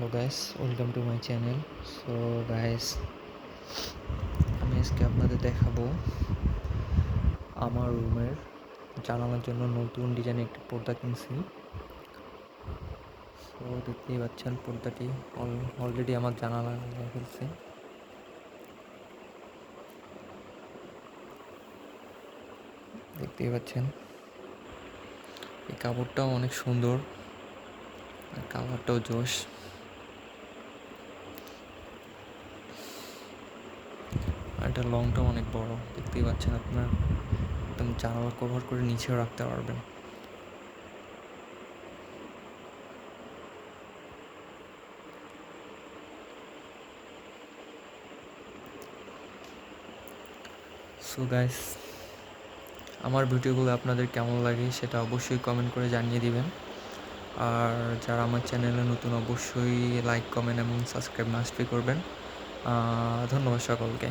Hello guys welcome to my channel so guys আমি আজকে আপনাদের দেখাবো আমার রুমের জানালার জন্য নতুন ডিজাইনের একটি পর্দা কিনছি। সো দেখতেই পাচ্ছেন পর্দাটি অলরেডি আমার জানালা ফেলছে। দেখতেই পাচ্ছেন, এই কাপড়টাও অনেক সুন্দর কালারটাও জোশ। এটা লংটাও অনেক বড়, দেখতেই পাচ্ছেন আপনার। একদম জানালা কভার করে নিচেও রাখতে পারবেন। সো গাইস আমার ভিডিওগুলো আপনাদের কেমন লাগে সেটা অবশ্যই কমেন্ট করে জানিয়ে দিবেন। আর যারা আমার চ্যানেলে নতুন, অবশ্যই লাইক কমেন্ট এবং সাবস্ক্রাইব মাস্টই করবেন। ধন্যবাদ সকলকে।